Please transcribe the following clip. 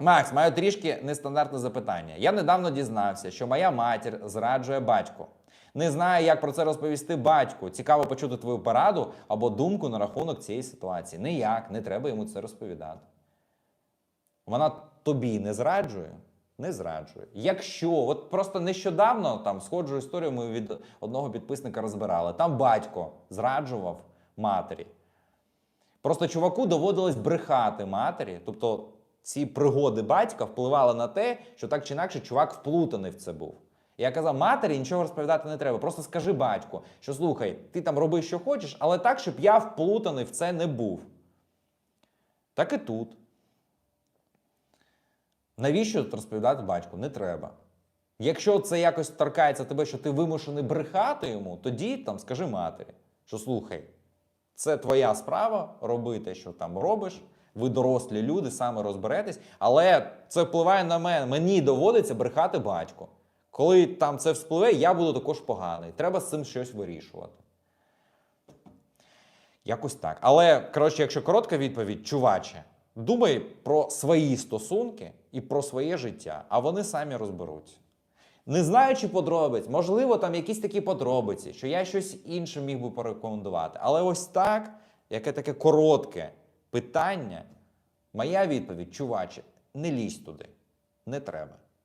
Макс, маю трішки нестандартне запитання. Я недавно дізнався, що моя матір зраджує батько. Не знаю, як про це розповісти батьку. Цікаво почути твою пораду або думку на рахунок цієї ситуації. Ніяк, не треба йому це розповідати. Вона тобі не зраджує? Не зраджує. Якщо, от просто нещодавно там сходжу історію, ми від одного підписника розбирали. Там батько зраджував матері. Просто чуваку доводилось брехати матері. Тобто ці пригоди батька впливали на те, що так чи інакше чувак вплутаний в це був. І Я казав, матері нічого розповідати не треба. Просто скажи батьку, що слухай, ти там роби, що хочеш, але так, щоб я вплутаний в це не був. Так і тут. Навіщо розповідати батьку? Не треба. Якщо це якось торкається тебе, що ти вимушений брехати йому, тоді там скажи матері, що слухай, це твоя справа робити, що там робиш. Ви дорослі люди, саме розберетесь, але це впливає на мене. Мені доводиться брехати батько. Коли там це вспливе, я буду також поганий. Треба з цим щось вирішувати. Якось так. Але, коротше, якщо коротка відповідь, чуваче, думай про свої стосунки і про своє життя, а вони самі розберуться. Не знаючи подробиць, можливо, там якісь такі подробиці, що я щось інше міг би порекомендувати. Але ось так, яке таке коротке питання, моя відповідь, чуваче, не лізь туди. Не треба.